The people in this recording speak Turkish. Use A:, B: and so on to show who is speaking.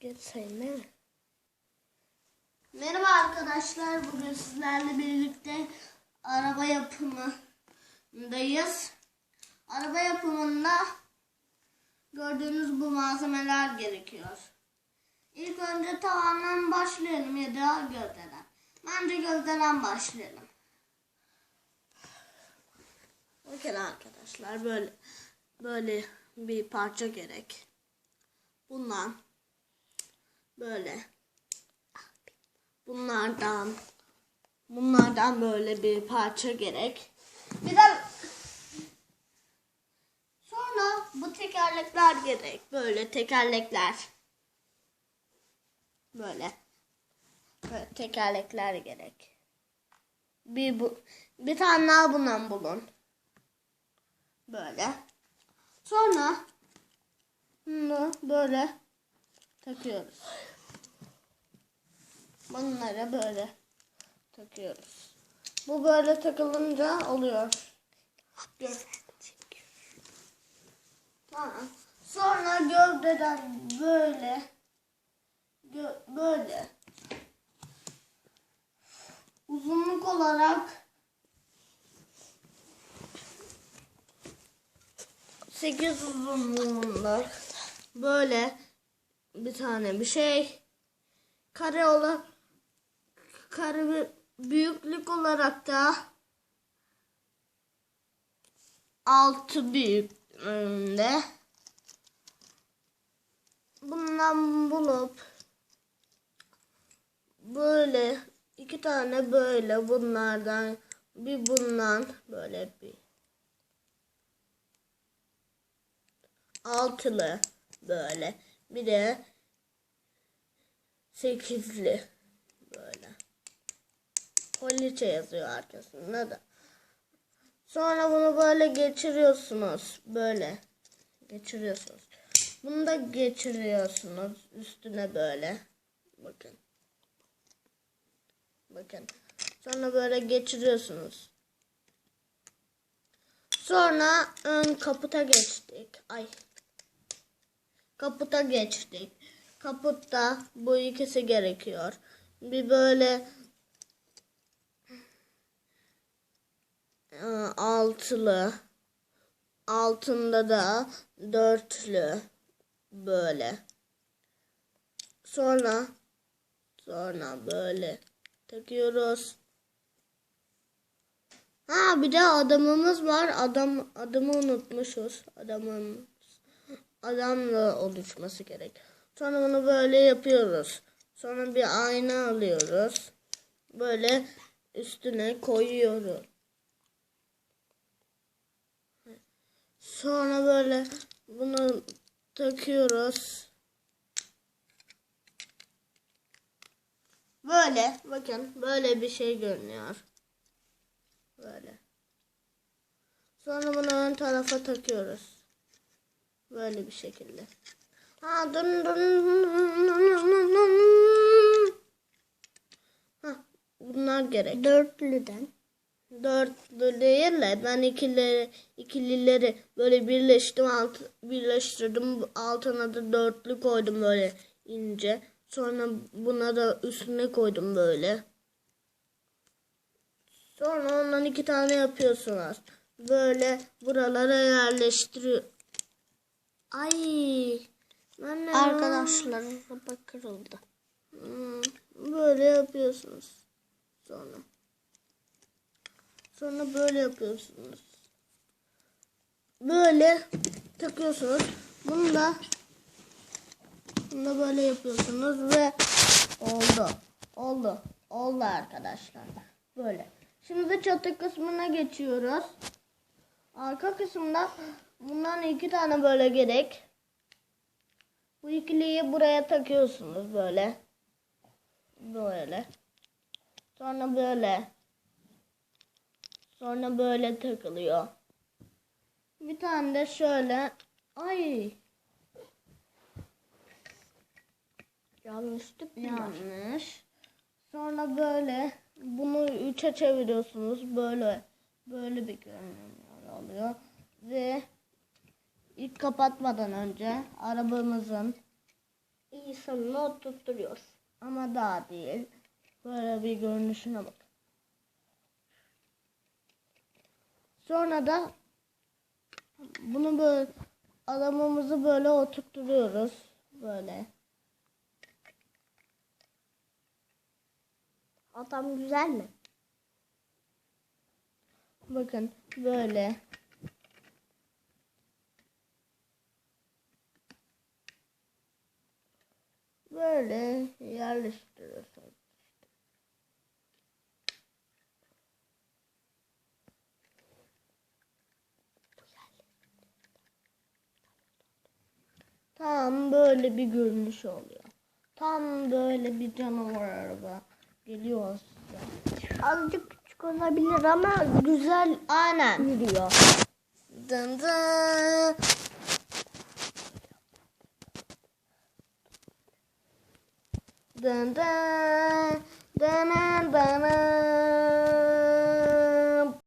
A: Geç sayın mi?
B: Merhaba arkadaşlar. Bugün sizlerle birlikte araba yapımındayız. Araba yapımında gördüğünüz bu malzemeler gerekiyor. İlk önce tavandan başlayalım ya da gövdeden. Bence gövdeden başlayalım.
A: Bakın arkadaşlar böyle böyle bir parça gerek. Bundan böyle bunlardan bunlardan böyle bir parça gerek.
B: Bir de sonra bu tekerlekler gerek.
A: Böyle tekerlekler. Böyle. Böyle tekerlekler gerek. Bir bu bir tane daha bundan bulun. Böyle. Sonra bunu böyle takıyoruz. Bunları böyle takıyoruz. Bu böyle takılınca oluyor. Tamam. Sonra gövdeden böyle gö- böyle uzunluk olarak 8 uzunluğunda böyle bir tane bir şey kare olarak kare büyüklük olarak da 6 büyüklüğünde. Bundan bulup böyle iki tane böyle bunlardan bir bundan böyle bir altılı böyle bir de sekizli poliçe yazıyor arkasında da. Sonra bunu böyle geçiriyorsunuz böyle geçiriyorsunuz. Bunu da geçiriyorsunuz üstüne böyle. Bakın. Bakın. Sonra böyle geçiriyorsunuz. Sonra ön kaputa geçtik. Ay. Kaputa geçtik. Kaputta bu ikisi gerekiyor. Bir böyle altılı. Altında da dörtlü. Böyle. Sonra sonra böyle takıyoruz. Ha bir de adamımız var. Adam adamı unutmuşuz. Adamımız adamla oluşması gerek. Sonra bunu böyle yapıyoruz. Sonra bir ayna alıyoruz. Böyle üstüne koyuyoruz Sonra böyle bunu takıyoruz. Böyle bakın böyle bir şey görünüyor. Böyle. Sonra bunu ön tarafa takıyoruz. Böyle bir şekilde. Ha dın dın Ha, bunlar gerek.
B: Dörtlüden.
A: Dörtlü değil de ben ikili, ikilileri böyle birleştim alt, birleştirdim altına da dörtlü koydum böyle ince. Sonra buna da üstüne koydum böyle. Sonra ondan iki tane yapıyorsunuz. Böyle buralara yerleştiriyor. Ay.
B: Arkadaşlar araba kırıldı.
A: Hmm, Böyle yapıyorsunuz. Sonra. Sonra böyle yapıyorsunuz. Böyle takıyorsunuz. Bunu da bunu da böyle yapıyorsunuz ve oldu. Oldu. Oldu arkadaşlar. Böyle. Şimdi çatı kısmına geçiyoruz. Arka kısımda bundan iki tane böyle gerek. Bu ikiliyi buraya takıyorsunuz böyle. Böyle. Sonra böyle. Sonra böyle takılıyor. Bir tane de şöyle. Ay. Yanlışlık yanlış. Sonra böyle bunu üçe çeviriyorsunuz. Böyle böyle bir görünüm oluyor. Ve ilk kapatmadan önce arabamızın
B: insanını oturtturuyoruz.
A: Ama daha değil. Böyle bir görünüşüne bak. Sonra da bunu böyle adamımızı böyle oturtturuyoruz. Böyle.
B: Adam güzel mi?
A: Bakın böyle. Böyle yerleştiriyorsunuz. Tam böyle bir görünüş oluyor. Tam böyle bir canavar araba geliyor size.
B: Azıcık küçük olabilir ama güzel
A: Aynen.
B: yürüyor.
A: Dın dın. Dın dın. Dın